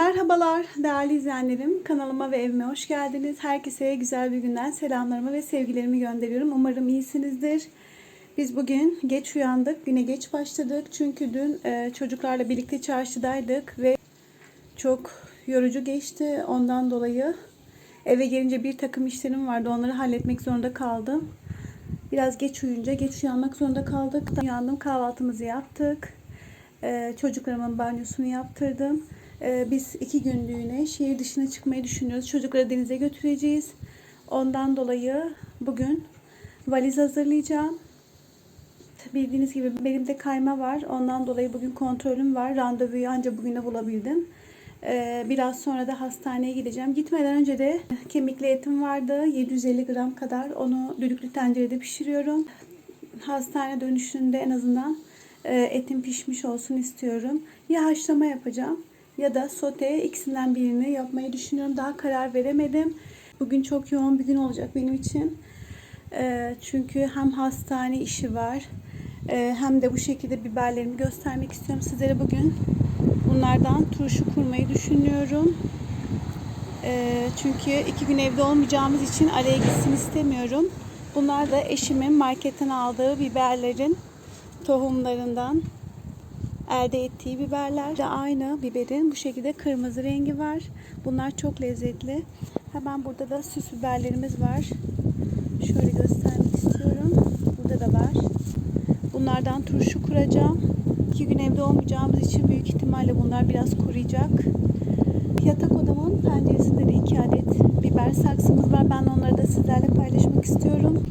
Merhabalar değerli izleyenlerim. Kanalıma ve evime hoş geldiniz. Herkese güzel bir günden selamlarımı ve sevgilerimi gönderiyorum. Umarım iyisinizdir. Biz bugün geç uyandık. Güne geç başladık. Çünkü dün e, çocuklarla birlikte çarşıdaydık ve çok yorucu geçti. Ondan dolayı eve gelince bir takım işlerim vardı. Onları halletmek zorunda kaldım. Biraz geç uyuyunca geç uyanmak zorunda kaldık. Uyandım kahvaltımızı yaptık. Ee, çocuklarımın banyosunu yaptırdım. Ee, biz iki günlüğüne şehir dışına çıkmayı düşünüyoruz. Çocukları denize götüreceğiz. Ondan dolayı bugün valiz hazırlayacağım. Bildiğiniz gibi benim de kayma var. Ondan dolayı bugün kontrolüm var. Randevuyu ancak bugüne bulabildim. Ee, biraz sonra da hastaneye gideceğim. Gitmeden önce de kemikli etim vardı. 750 gram kadar. Onu düdüklü tencerede pişiriyorum. Hastane dönüşünde en azından e, etim pişmiş olsun istiyorum. Ya haşlama yapacağım ya da sote ikisinden birini yapmayı düşünüyorum. Daha karar veremedim. Bugün çok yoğun bir gün olacak benim için. E, çünkü hem hastane işi var e, hem de bu şekilde biberlerimi göstermek istiyorum sizlere bugün. Bunlardan turşu kurmayı düşünüyorum. E, çünkü iki gün evde olmayacağımız için araya gitsin istemiyorum. Bunlar da eşimin marketten aldığı biberlerin tohumlarından elde ettiği biberler de aynı biberin bu şekilde kırmızı rengi var. Bunlar çok lezzetli. Hemen burada da süs biberlerimiz var. Şöyle göstermek istiyorum. Burada da var. Bunlardan turşu kuracağım. İki gün evde olmayacağımız için büyük ihtimalle bunlar biraz kuruyacak. Yatak odamın penceresinde de iki adet biber saksımız var. Ben onları da sizlerle paylaşmak istiyorum.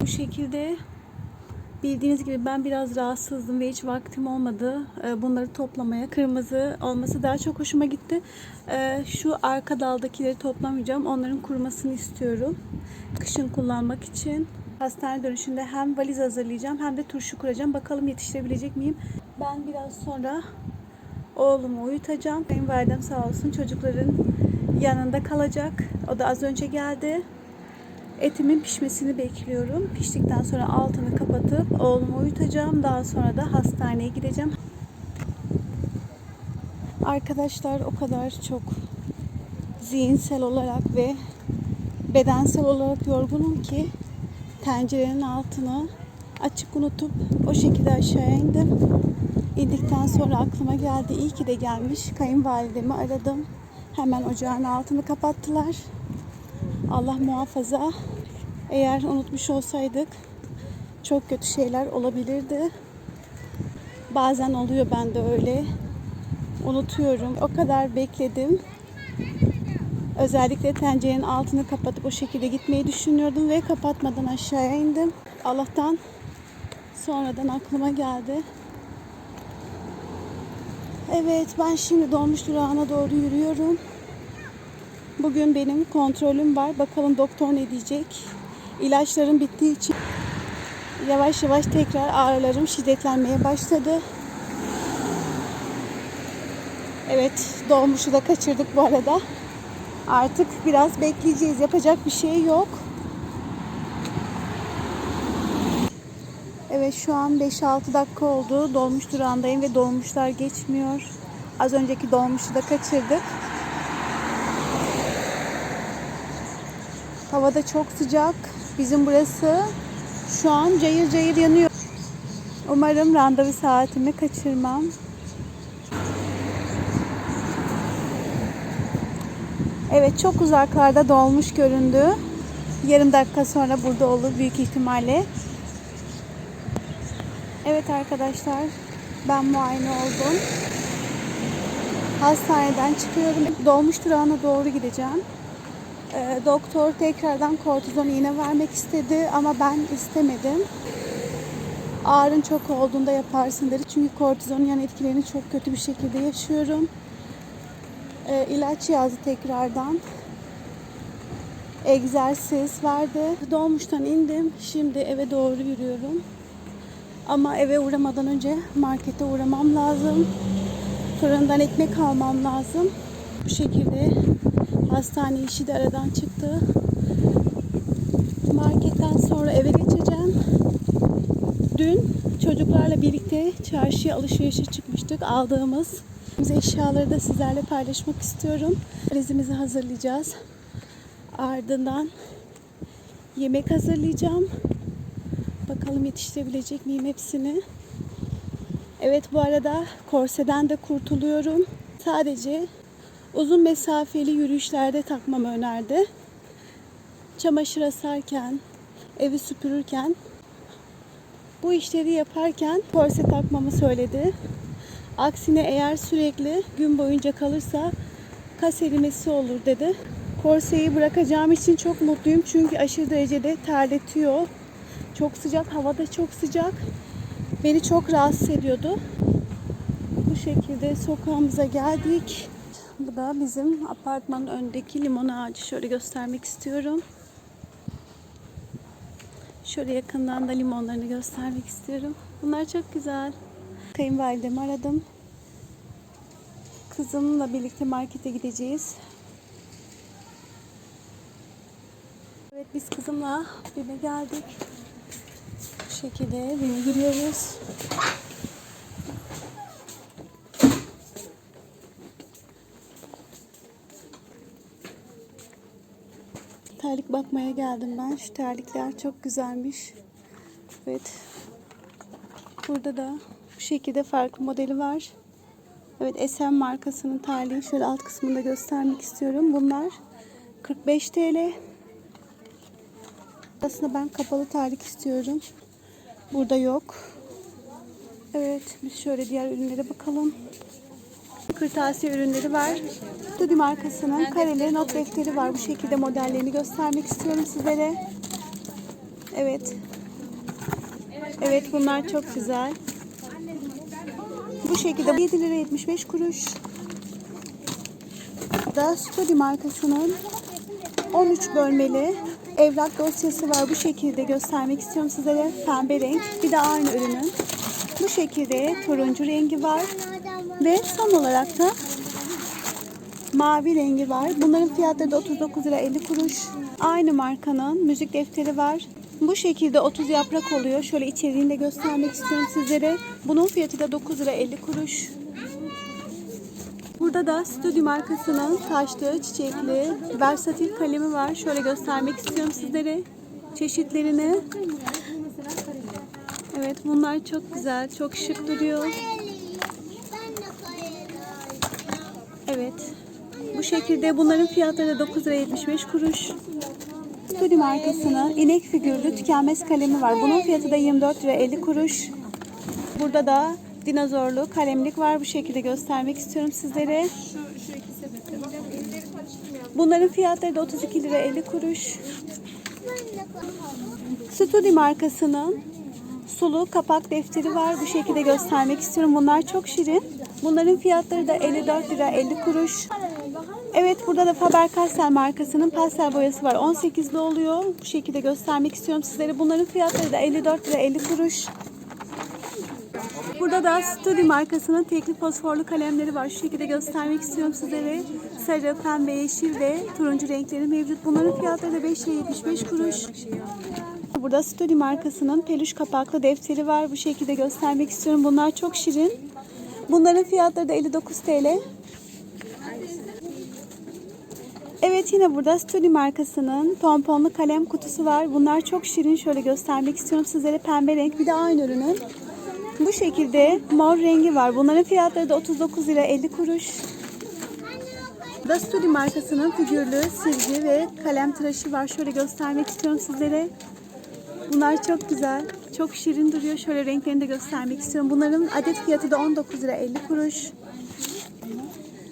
Bu şekilde bildiğiniz gibi ben biraz rahatsızdım ve hiç vaktim olmadı e, bunları toplamaya. Kırmızı olması daha çok hoşuma gitti. E, Şu arka daldakileri toplamayacağım. Onların kurumasını istiyorum. Kışın kullanmak için. Hastane dönüşünde hem valiz hazırlayacağım hem de turşu kuracağım. Bakalım yetiştirebilecek miyim? Ben biraz sonra oğlumu uyutacağım. Kayınvalidem sağ olsun çocukların yanında kalacak. O da az önce geldi. Etimin pişmesini bekliyorum. Piştikten sonra altını kapatıp oğlumu uyutacağım. Daha sonra da hastaneye gideceğim. Arkadaşlar o kadar çok zihinsel olarak ve bedensel olarak yorgunum ki tencerenin altını açık unutup o şekilde aşağıya indim. İndikten sonra aklıma geldi. İyi ki de gelmiş. Kayınvalidemi aradım. Hemen ocağın altını kapattılar. Allah muhafaza. Eğer unutmuş olsaydık çok kötü şeyler olabilirdi. Bazen oluyor ben de öyle. Unutuyorum. O kadar bekledim. Özellikle tencerenin altını kapatıp o şekilde gitmeyi düşünüyordum ve kapatmadan aşağıya indim. Allah'tan sonradan aklıma geldi. Evet ben şimdi dolmuş durağına doğru yürüyorum. Bugün benim kontrolüm var. Bakalım doktor ne diyecek. İlaçlarım bittiği için yavaş yavaş tekrar ağrılarım şiddetlenmeye başladı. Evet, dolmuşu da kaçırdık bu arada. Artık biraz bekleyeceğiz. Yapacak bir şey yok. Evet şu an 5-6 dakika oldu. Dolmuş durağındayım ve dolmuşlar geçmiyor. Az önceki dolmuşu da kaçırdık. Havada çok sıcak. Bizim burası şu an cayır cayır yanıyor. Umarım randevu saatimi kaçırmam. Evet çok uzaklarda dolmuş göründü. Yarım dakika sonra burada olur büyük ihtimalle. Evet arkadaşlar ben muayene oldum. Hastaneden çıkıyorum. Dolmuş durağına doğru gideceğim. Ee, doktor tekrardan kortizon iğne vermek istedi ama ben istemedim. Ağrın çok olduğunda yaparsın dedi. Çünkü kortizonun yan etkilerini çok kötü bir şekilde yaşıyorum. Ee, ilaç yazdı tekrardan. Egzersiz verdi. Dolmuştan indim. Şimdi eve doğru yürüyorum. Ama eve uğramadan önce markete uğramam lazım. Fırından ekmek almam lazım. Bu şekilde hastane işi de aradan çıktı. Marketten sonra eve geçeceğim. Dün Çocuklarla birlikte çarşıya alışverişe çıkmıştık. Aldığımız eşyaları da sizlerle paylaşmak istiyorum. Valizimizi hazırlayacağız. Ardından yemek hazırlayacağım. Bakalım yetiştirebilecek miyim hepsini. Evet bu arada korseden de kurtuluyorum. Sadece uzun mesafeli yürüyüşlerde takmamı önerdi. Çamaşır asarken, evi süpürürken bu işleri yaparken korse takmamı söyledi. Aksine eğer sürekli gün boyunca kalırsa kas erimesi olur dedi. Korseyi bırakacağım için çok mutluyum çünkü aşırı derecede terletiyor. Çok sıcak, havada çok sıcak. Beni çok rahatsız ediyordu. Bu şekilde sokağımıza geldik. Bu da bizim apartmanın önündeki limon ağacı. Şöyle göstermek istiyorum. Şöyle yakından da limonlarını göstermek istiyorum. Bunlar çok güzel. Kayınvalidemi aradım. Kızımla birlikte markete gideceğiz. Evet biz kızımla BİM'e geldik. Bu şekilde BİM'e giriyoruz. Terlik bakmaya geldim ben. Şu terlikler çok güzelmiş. Evet. Burada da bu şekilde farklı modeli var. Evet SM markasının terliği şöyle alt kısmında göstermek istiyorum. Bunlar 45 TL. Aslında ben kapalı terlik istiyorum. Burada yok. Evet biz şöyle diğer ürünlere bakalım. Kırtasiye ürünleri var. Dudi markasının kareli not defteri var. Bu şekilde modellerini göstermek istiyorum sizlere. Evet. Evet bunlar çok güzel. Bu şekilde 7 lira 75 kuruş. Da Studi markasının 13 bölmeli evrak dosyası var. Bu şekilde göstermek istiyorum sizlere. Pembe renk. Bir de aynı ürünün. Bu şekilde turuncu rengi var. Ve son olarak da mavi rengi var. Bunların fiyatları da 39 lira 50 kuruş. Aynı markanın müzik defteri var. Bu şekilde 30 yaprak oluyor. Şöyle içeriğini de göstermek istiyorum sizlere. Bunun fiyatı da 9 lira 50 kuruş. Burada da Studi markasının taşlı, çiçekli, versatil kalemi var. Şöyle göstermek istiyorum sizlere çeşitlerini. Evet bunlar çok güzel, çok şık duruyor. Evet. Bu şekilde bunların fiyatları da 9 lira 75 kuruş. Studi markasının inek figürlü tükenmez kalemi var. Bunun fiyatı da 24 lira 50 kuruş. Burada da dinozorlu kalemlik var. Bu şekilde göstermek istiyorum sizlere. Bunların fiyatları da 32 lira 50 kuruş. Studi markasının sulu kapak defteri var. Bu şekilde göstermek istiyorum. Bunlar çok şirin. Bunların fiyatları da 54 lira 50 kuruş. Evet burada da Faber-Castell markasının pastel boyası var. 18'li oluyor. Bu şekilde göstermek istiyorum sizlere. Bunların fiyatları da 54 lira 50 kuruş. Burada da Studi markasının tekli fosforlu kalemleri var. Şu şekilde göstermek istiyorum sizlere. Sarı, pembe, yeşil ve turuncu renkleri mevcut. Bunların fiyatları da 5 lira 75 kuruş. Burada Studi markasının peluş kapaklı defteri var. Bu şekilde göstermek istiyorum. Bunlar çok şirin. Bunların fiyatları da 59 TL. Evet yine burada Studi markasının pomponlu kalem kutusu var. Bunlar çok şirin. Şöyle göstermek istiyorum sizlere. Pembe renk bir de aynı ürünün. Bu şekilde mor rengi var. Bunların fiyatları da 39 lira 50 kuruş. Da Studi markasının figürlü silgi ve kalem tıraşı var. Şöyle göstermek istiyorum sizlere. Bunlar çok güzel. Çok şirin duruyor. Şöyle renklerini de göstermek istiyorum. Bunların adet fiyatı da 19 lira 50 kuruş.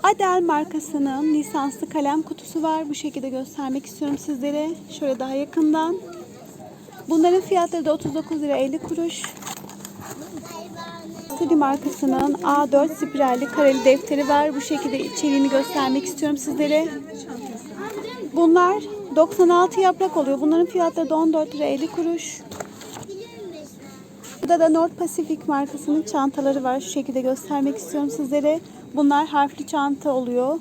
Adel markasının lisanslı kalem kutusu var. Bu şekilde göstermek istiyorum sizlere. Şöyle daha yakından. Bunların fiyatları da 39 lira 50 kuruş. Studi markasının A4 spiralli kareli defteri var. Bu şekilde içeriğini göstermek istiyorum sizlere. Bunlar 96 yaprak oluyor. Bunların fiyatları da 14 lira 50 kuruş. Burada da North Pacific markasının çantaları var. Şu şekilde göstermek istiyorum sizlere. Bunlar harfli çanta oluyor.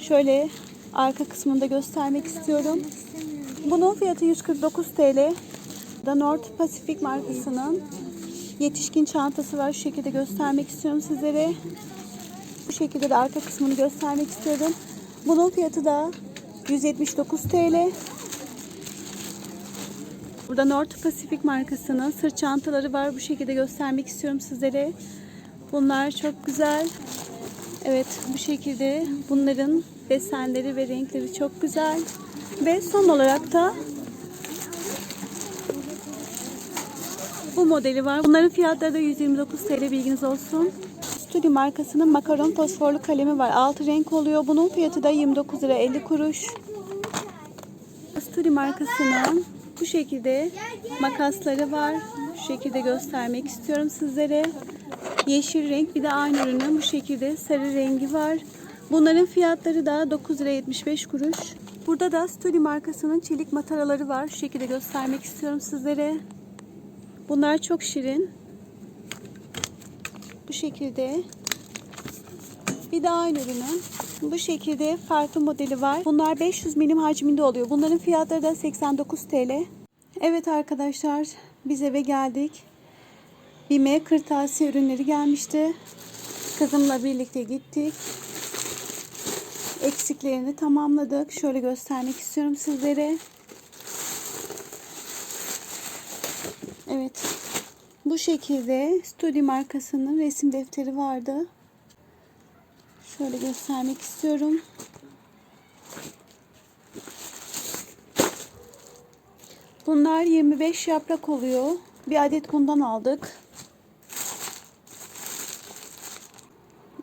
Şöyle arka kısmında göstermek istiyorum. Bunun fiyatı 149 TL. Da North Pacific markasının Yetişkin çantası var. Şu şekilde göstermek istiyorum sizlere. Bu şekilde de arka kısmını göstermek istiyorum. Bunun fiyatı da 179 TL. Burada North Pacific markasının sırt çantaları var. Bu şekilde göstermek istiyorum sizlere. Bunlar çok güzel. Evet bu şekilde bunların desenleri ve renkleri çok güzel. Ve son olarak da bu modeli var. Bunların fiyatları da 129 TL bilginiz olsun. Studio markasının makaron fosforlu kalemi var. 6 renk oluyor. Bunun fiyatı da 29 lira 50 kuruş. Studio markasının bu şekilde makasları var. Şu şekilde göstermek istiyorum sizlere. Yeşil renk bir de aynı ürünün bu şekilde sarı rengi var. Bunların fiyatları da 9 lira 75 kuruş. Burada da Studio markasının çelik mataraları var. Şu şekilde göstermek istiyorum sizlere. Bunlar çok şirin. Bu şekilde. Bir de aynı ürünün bu şekilde farklı modeli var. Bunlar 500 milim hacminde oluyor. Bunların fiyatları da 89 TL. Evet arkadaşlar biz eve geldik. Bime kırtasiye ürünleri gelmişti. Kızımla birlikte gittik. Eksiklerini tamamladık. Şöyle göstermek istiyorum sizlere. Evet. Bu şekilde Studi markasının resim defteri vardı. Şöyle göstermek istiyorum. Bunlar 25 yaprak oluyor. Bir adet bundan aldık.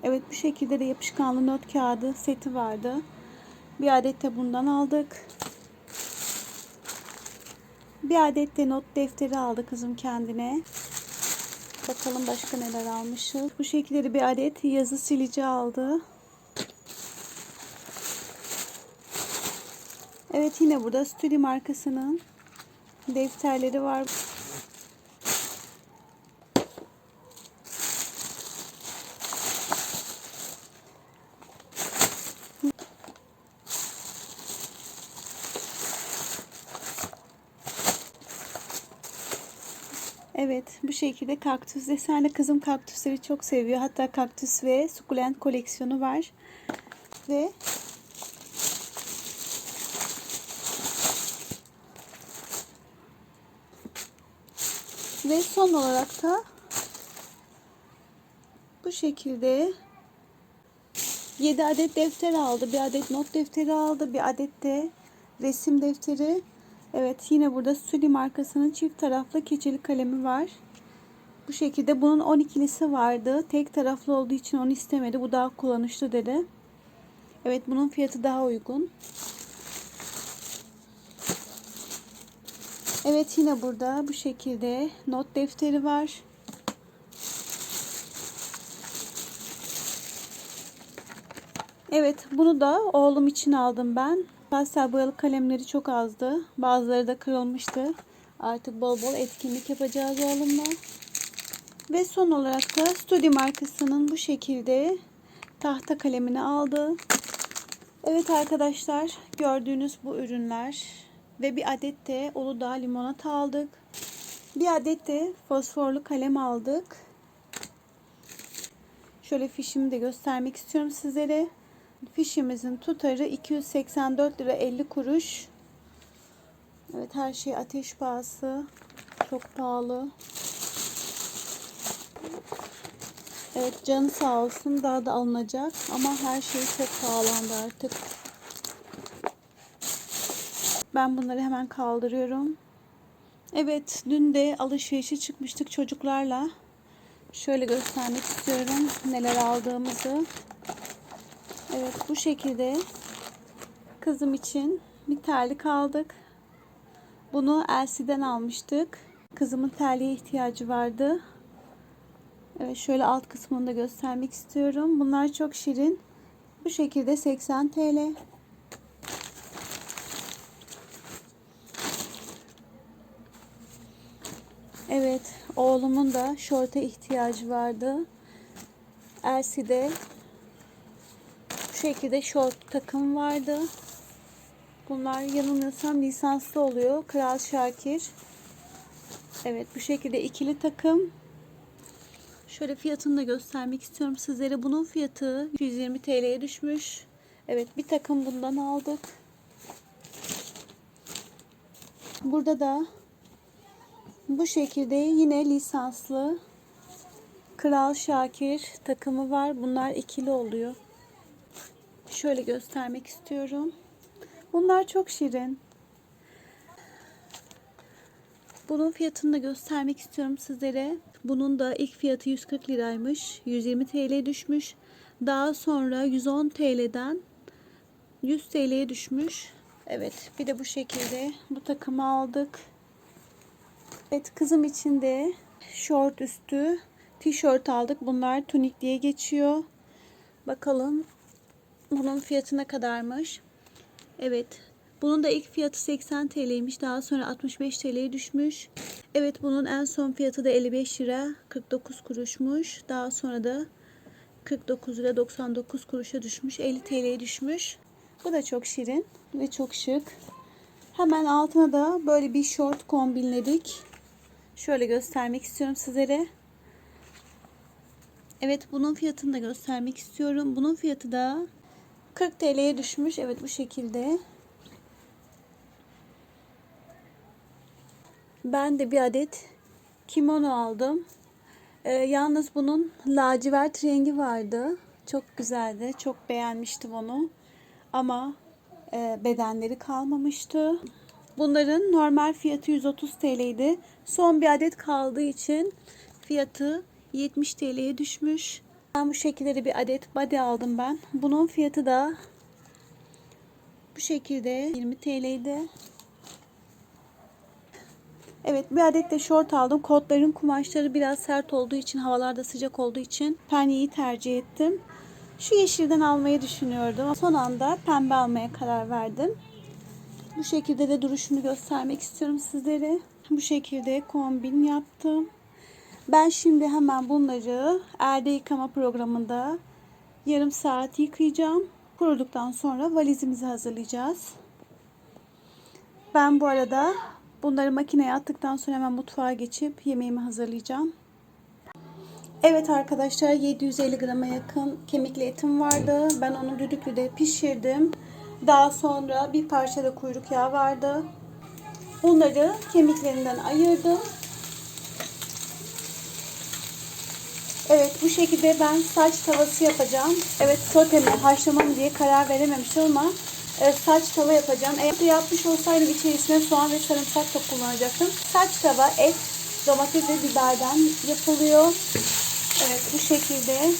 Evet bu şekilde de yapışkanlı not kağıdı seti vardı. Bir adet de bundan aldık. Bir adet de not defteri aldı kızım kendine. Bakalım başka neler almışız. Bu şekilde de bir adet yazı silici aldı. Evet yine burada Studi markasının defterleri var. Evet bu şekilde kaktüs desenli kızım kaktüsleri çok seviyor. Hatta kaktüs ve sukulent koleksiyonu var. Ve ve son olarak da bu şekilde 7 adet defter aldı. Bir adet not defteri aldı. Bir adet de resim defteri. Evet yine burada Studi markasının çift taraflı keçeli kalemi var. Bu şekilde bunun 12'lisi vardı. Tek taraflı olduğu için onu istemedi. Bu daha kullanışlı dedi. Evet bunun fiyatı daha uygun. Evet yine burada bu şekilde not defteri var. Evet bunu da oğlum için aldım ben. Pastel boyalı kalemleri çok azdı. Bazıları da kırılmıştı. Artık bol bol etkinlik yapacağız oğlumla. Ve son olarak da Studi markasının bu şekilde tahta kalemini aldı. Evet arkadaşlar gördüğünüz bu ürünler ve bir adet de Uludağ limonata aldık. Bir adet de fosforlu kalem aldık. Şöyle fişimi de göstermek istiyorum sizlere. Fişimizin tutarı 284 lira 50 kuruş. Evet her şey ateş pahası. Çok pahalı. Evet canı sağ olsun daha da alınacak ama her şey çok pahalandı artık. Ben bunları hemen kaldırıyorum. Evet dün de alışverişe çıkmıştık çocuklarla. Şöyle göstermek istiyorum neler aldığımızı. Evet bu şekilde kızım için bir terlik aldık. Bunu Elsie'den almıştık. Kızımın terliğe ihtiyacı vardı. Evet şöyle alt kısmını da göstermek istiyorum. Bunlar çok şirin. Bu şekilde 80 TL. Evet oğlumun da şorta ihtiyacı vardı. Elsie'de bu şekilde şort takım vardı. Bunlar yanılmıyorsam lisanslı oluyor. Kral Şakir. Evet bu şekilde ikili takım. Şöyle fiyatını da göstermek istiyorum sizlere. Bunun fiyatı 120 TL'ye düşmüş. Evet bir takım bundan aldık. Burada da bu şekilde yine lisanslı Kral Şakir takımı var. Bunlar ikili oluyor. Şöyle göstermek istiyorum. Bunlar çok şirin. Bunun fiyatını da göstermek istiyorum sizlere. Bunun da ilk fiyatı 140 liraymış. 120 TL düşmüş. Daha sonra 110 TL'den 100 TL'ye düşmüş. Evet bir de bu şekilde bu takımı aldık. Evet kızım için de şort üstü tişört aldık. Bunlar tunik diye geçiyor. Bakalım bunun fiyatı ne kadarmış. Evet bunun da ilk fiyatı 80 TL'ymiş. Daha sonra 65 TL'ye düşmüş. Evet bunun en son fiyatı da 55 lira 49 kuruşmuş. Daha sonra da 49 lira 99 kuruşa düşmüş. 50 TL'ye düşmüş. Bu da çok şirin ve çok şık. Hemen altına da böyle bir şort kombinledik. Şöyle göstermek istiyorum sizlere. Evet bunun fiyatını da göstermek istiyorum. Bunun fiyatı da 40 TL'ye düşmüş. Evet bu şekilde. Ben de bir adet kimono aldım. Ee, yalnız bunun lacivert rengi vardı. Çok güzeldi. Çok beğenmiştim onu. Ama e, bedenleri kalmamıştı. Bunların normal fiyatı 130 TL'ydi. Son bir adet kaldığı için fiyatı 70 TL'ye düşmüş. Ben bu şekilde bir adet body aldım ben. Bunun fiyatı da bu şekilde 20 TL'ydi. Evet bir adet de şort aldım. Kotların kumaşları biraz sert olduğu için havalarda sıcak olduğu için penyeyi tercih ettim. Şu yeşilden almayı düşünüyordum. Son anda pembe almaya karar verdim. Bu şekilde de duruşunu göstermek istiyorum sizlere. Bu şekilde kombin yaptım. Ben şimdi hemen bunları erde yıkama programında yarım saat yıkayacağım. Kuruduktan sonra valizimizi hazırlayacağız. Ben bu arada bunları makineye attıktan sonra hemen mutfağa geçip yemeğimi hazırlayacağım. Evet arkadaşlar 750 grama yakın kemikli etim vardı. Ben onu düdüklüde pişirdim. Daha sonra bir parça da kuyruk yağı vardı. Bunları kemiklerinden ayırdım. Evet bu şekilde ben saç tavası yapacağım. Evet sote mi haşlama mı diye karar verememiştim ama saç tava yapacağım. Eğer yapmış olsaydım içerisine soğan ve sarımsak da kullanacaktım. Saç tava et, domates ve biberden yapılıyor. Evet bu şekilde.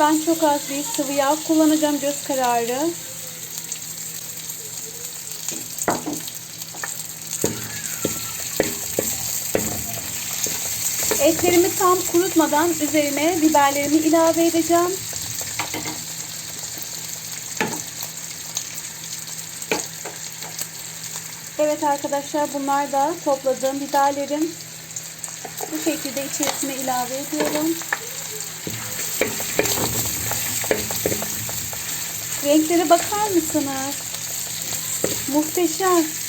Ben çok az bir sıvı yağ kullanacağım göz kararı. Etlerimi tam kurutmadan üzerine biberlerimi ilave edeceğim. Evet arkadaşlar bunlar da topladığım biberlerim. Bu şekilde içerisine ilave ediyorum. Renklere bakar mısınız? Muhteşem.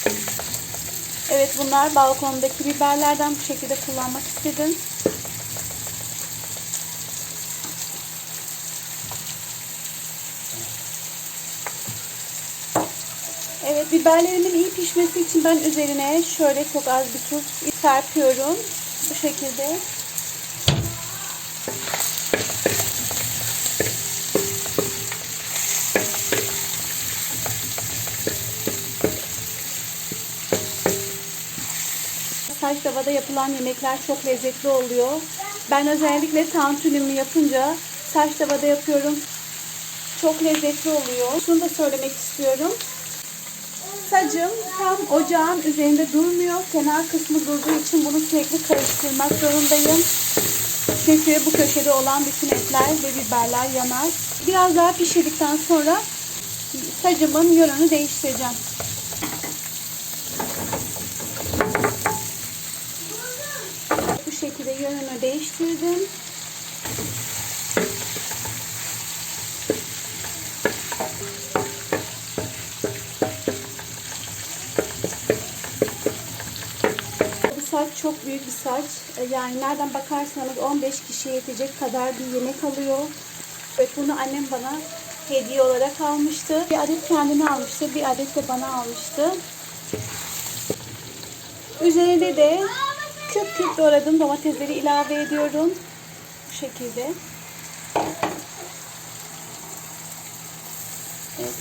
Evet bunlar balkondaki biberlerden bu şekilde kullanmak istedim. Evet biberlerimin iyi pişmesi için ben üzerine şöyle çok az bir tuz serpiyorum. Bu şekilde. Saç tavada yapılan yemekler çok lezzetli oluyor. Ben özellikle tantunimi yapınca saç tavada yapıyorum. Çok lezzetli oluyor. Şunu da söylemek istiyorum. Sacım tam ocağın üzerinde durmuyor. Kenar kısmı durduğu için bunu sürekli karıştırmak zorundayım. Çünkü bu köşede olan bütün etler ve biberler yanar. Biraz daha pişirdikten sonra sacımın yönünü değiştireceğim. yönünü değiştirdim. Bu saç çok büyük bir saç. E, yani nereden bakarsanız 15 kişiye yetecek kadar bir yemek alıyor. Ve bunu annem bana hediye olarak almıştı. Bir adet kendine almıştı, bir adet de bana almıştı. Üzerinde de küp küp doğradığım domatesleri ilave ediyorum. Bu şekilde. Evet.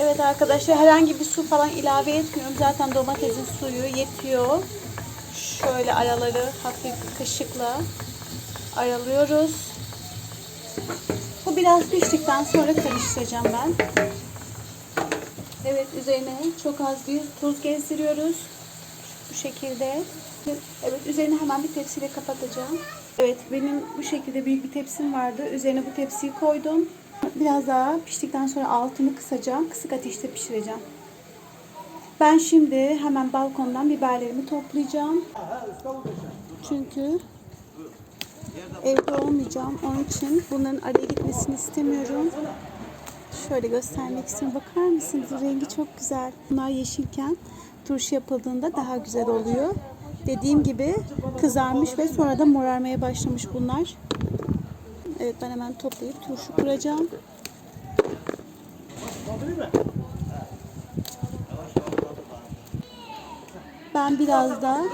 Evet arkadaşlar herhangi bir su falan ilave etmiyorum. Zaten domatesin suyu yetiyor. Şöyle araları hafif kaşıkla aralıyoruz. Bu biraz piştikten sonra karıştıracağım ben. Evet üzerine çok az bir tuz gezdiriyoruz. Bu şekilde. Evet üzerine hemen bir tepsiyle kapatacağım. Evet benim bu şekilde büyük bir tepsim vardı. Üzerine bu tepsiyi koydum. Biraz daha piştikten sonra altını kısacağım. Kısık ateşte pişireceğim. Ben şimdi hemen balkondan biberlerimi toplayacağım. Çünkü evde olmayacağım. Onun için bunların araya gitmesini istemiyorum. Şöyle göstermek istiyorum. Bakar mısınız? Rengi çok güzel. Bunlar yeşilken turşu yapıldığında daha güzel oluyor. Dediğim gibi kızarmış ve sonra da morarmaya başlamış bunlar. Evet ben hemen toplayıp turşu kuracağım. Ben biraz da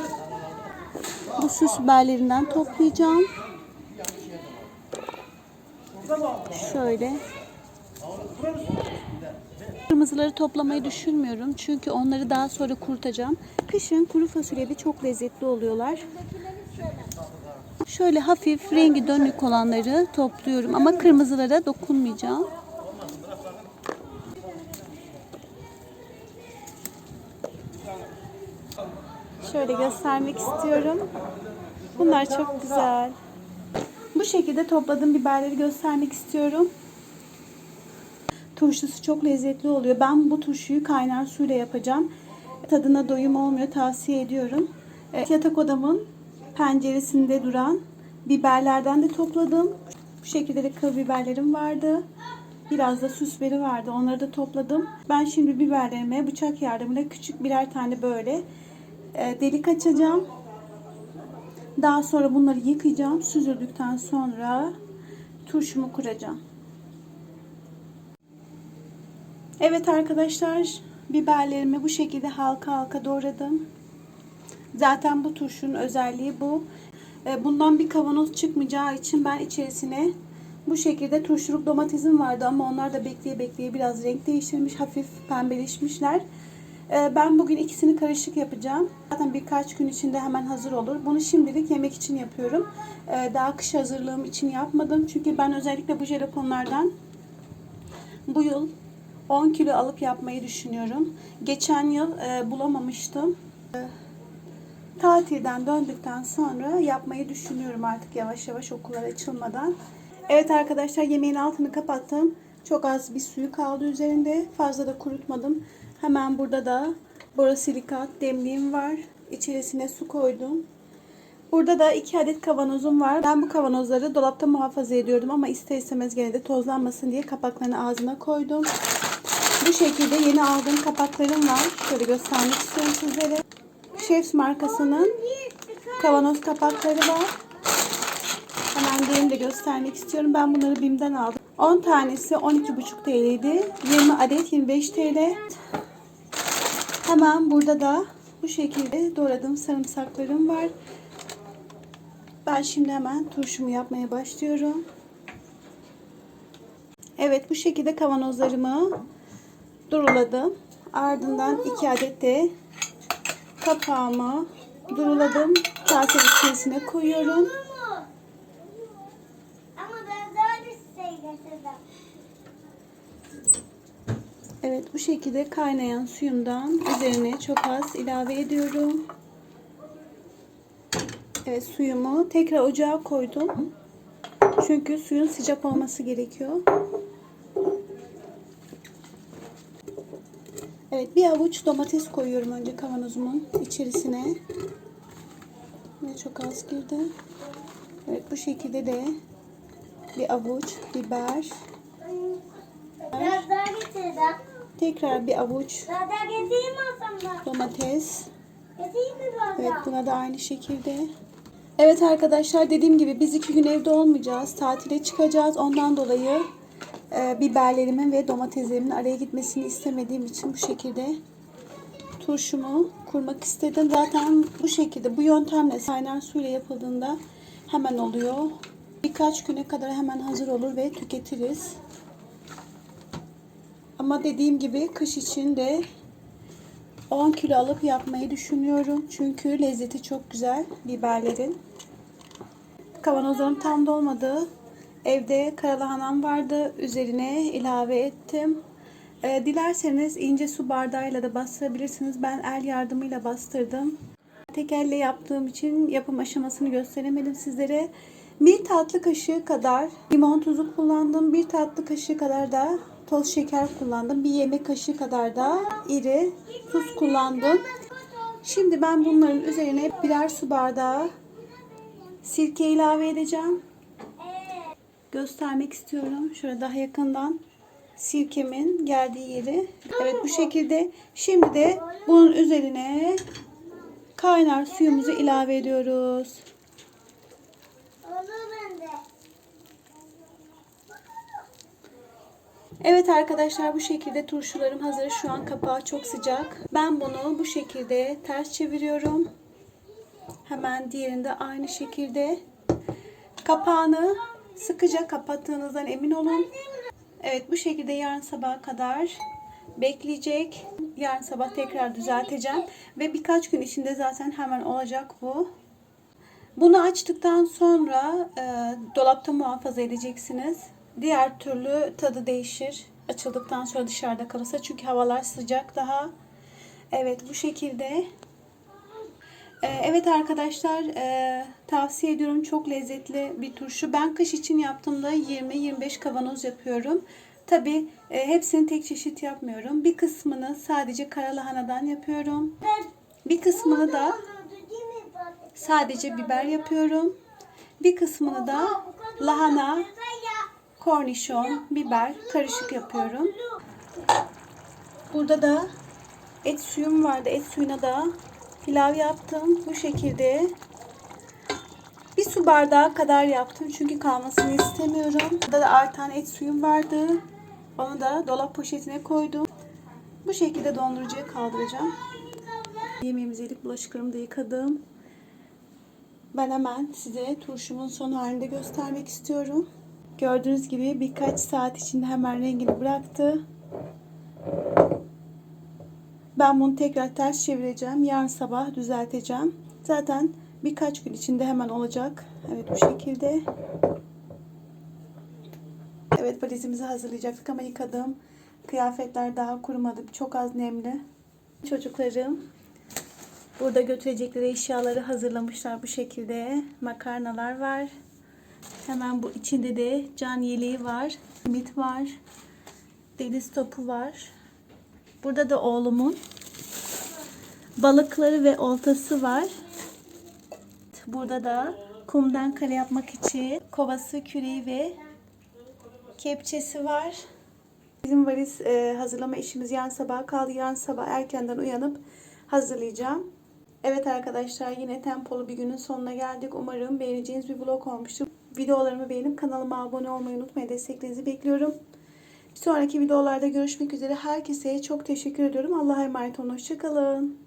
bu süs biberlerinden toplayacağım. Şöyle. Kırmızıları toplamayı düşünmüyorum. Çünkü onları daha sonra kurutacağım. Kışın kuru fasulyeli çok lezzetli oluyorlar. Şöyle hafif rengi dönük olanları topluyorum ama kırmızılara dokunmayacağım. Şöyle göstermek istiyorum. Bunlar çok güzel. Bu şekilde topladığım biberleri göstermek istiyorum. Turşusu çok lezzetli oluyor. Ben bu turşuyu kaynar suyla yapacağım. Tadına doyum olmuyor. Tavsiye ediyorum. Yatak odamın penceresinde duran biberlerden de topladım. Bu şekilde de kıl biberlerim vardı. Biraz da süs biberi vardı. Onları da topladım. Ben şimdi biberlerime bıçak yardımıyla küçük birer tane böyle e, delik açacağım. Daha sonra bunları yıkayacağım. Süzüldükten sonra turşumu kuracağım. Evet arkadaşlar biberlerimi bu şekilde halka halka doğradım. Zaten bu turşunun özelliği bu. E, Bundan bir kavanoz çıkmayacağı için ben içerisine bu şekilde turşuluk domatesim vardı ama onlar da bekleye bekleye biraz renk değiştirmiş. Hafif pembeleşmişler. E, Ben bugün ikisini karışık yapacağım. Zaten birkaç gün içinde hemen hazır olur. Bunu şimdilik yemek için yapıyorum. E, Daha kış hazırlığım için yapmadım. Çünkü ben özellikle bu jelaponlardan bu yıl 10 kilo alıp yapmayı düşünüyorum. Geçen yıl e, bulamamıştım. E, tatilden döndükten sonra yapmayı düşünüyorum artık yavaş yavaş okullar açılmadan. Evet arkadaşlar yemeğin altını kapattım. Çok az bir suyu kaldı üzerinde. Fazla da kurutmadım. Hemen burada da borosilikat demliğim var. İçerisine su koydum. Burada da iki adet kavanozum var. Ben bu kavanozları dolapta muhafaza ediyordum ama ister istemez gene de tozlanmasın diye kapaklarını ağzına koydum. Bu şekilde yeni aldığım kapaklarım var. Şöyle göstermek istiyorum sizlere. Chefs markasının kavanoz kapakları var. Hemen diğerini de göstermek istiyorum. Ben bunları BİM'den aldım. 10 tanesi 12,5 TL'ydi. 20 adet 25 TL. Hemen burada da bu şekilde doğradığım sarımsaklarım var. Ben şimdi hemen turşumu yapmaya başlıyorum. Evet bu şekilde kavanozlarımı duruladım. Ardından 2 adet de kapağımı duruladım. Kase içerisine koyuyorum. Ama ben daha bir şey getirdim. Evet bu şekilde kaynayan suyumdan üzerine çok az ilave ediyorum. Evet suyumu tekrar ocağa koydum. Çünkü suyun sıcak olması gerekiyor. Evet bir avuç domates koyuyorum önce kavanozumun içerisine. Ve çok az girdi. Evet bu şekilde de bir avuç biber, Biraz daha getirdim. Tekrar bir avuç domates. Evet buna da aynı şekilde. Evet arkadaşlar dediğim gibi biz iki gün evde olmayacağız. Tatile çıkacağız. Ondan dolayı e, biberlerimin ve domateslerimin araya gitmesini istemediğim için bu şekilde turşumu kurmak istedim. Zaten bu şekilde bu yöntemle kaynar suyla yapıldığında hemen oluyor. Birkaç güne kadar hemen hazır olur ve tüketiriz. Ama dediğim gibi kış için de 10 kilo alıp yapmayı düşünüyorum. Çünkü lezzeti çok güzel biberlerin. Kavanozlarım tam dolmadı. Evde karalahanam vardı. Üzerine ilave ettim. Ee, dilerseniz ince su bardağıyla da bastırabilirsiniz. Ben el yardımıyla bastırdım. Tek elle yaptığım için yapım aşamasını gösteremedim sizlere. Bir tatlı kaşığı kadar limon tuzu kullandım. Bir tatlı kaşığı kadar da toz şeker kullandım. Bir yemek kaşığı kadar da iri tuz kullandım. Şimdi ben bunların üzerine birer su bardağı sirke ilave edeceğim. Göstermek istiyorum. Şöyle daha yakından sirkemin geldiği yeri. Evet bu şekilde. Şimdi de bunun üzerine kaynar suyumuzu ilave ediyoruz. Olur bende. Evet arkadaşlar bu şekilde turşularım hazır. Şu an kapağı çok sıcak. Ben bunu bu şekilde ters çeviriyorum. Hemen diğerinde aynı şekilde. Kapağını sıkıca kapattığınızdan emin olun. Evet bu şekilde yarın sabaha kadar bekleyecek. Yarın sabah tekrar düzelteceğim. Ve birkaç gün içinde zaten hemen olacak bu. Bunu açtıktan sonra e, dolapta muhafaza edeceksiniz. Diğer türlü tadı değişir. Açıldıktan sonra dışarıda kalırsa. Çünkü havalar sıcak daha. Evet bu şekilde. E, evet arkadaşlar e, tavsiye ediyorum. Çok lezzetli bir turşu. Ben kış için yaptığımda 20-25 kavanoz yapıyorum. Tabi hepsini tek çeşit yapmıyorum. Bir kısmını sadece karalahanadan yapıyorum. Bir kısmını da sadece biber yapıyorum. Bir kısmını da lahana, kornişon, biber karışık yapıyorum. Burada da et suyum vardı. Et suyuna da pilav yaptım. Bu şekilde bir su bardağı kadar yaptım. Çünkü kalmasını istemiyorum. Burada da artan et suyum vardı. Onu da dolap poşetine koydum. Bu şekilde dondurucuya kaldıracağım. Yemeğimizi yedik. Bulaşıklarımı da yıkadım. Ben hemen size turşumun son halini de göstermek istiyorum. Gördüğünüz gibi birkaç saat içinde hemen rengini bıraktı. Ben bunu tekrar ters çevireceğim. Yarın sabah düzelteceğim. Zaten birkaç gün içinde hemen olacak. Evet bu şekilde. Evet valizimizi hazırlayacaktık ama yıkadım. Kıyafetler daha kurumadı. Çok az nemli. Çocuklarım Burada götürecekleri eşyaları hazırlamışlar bu şekilde. Makarnalar var. Hemen bu içinde de can yeleği var. Simit var. Deniz topu var. Burada da oğlumun balıkları ve oltası var. Burada da kumdan kale yapmak için kovası, küreği ve kepçesi var. Bizim valiz e, hazırlama işimiz yarın sabah kaldı. Yarın sabah erkenden uyanıp hazırlayacağım. Evet arkadaşlar yine tempolu bir günün sonuna geldik. Umarım beğeneceğiniz bir vlog olmuştur. Videolarımı beğenip kanalıma abone olmayı unutmayın. Desteklerinizi bekliyorum. Bir sonraki videolarda görüşmek üzere. Herkese çok teşekkür ediyorum. Allah'a emanet olun. Hoşçakalın.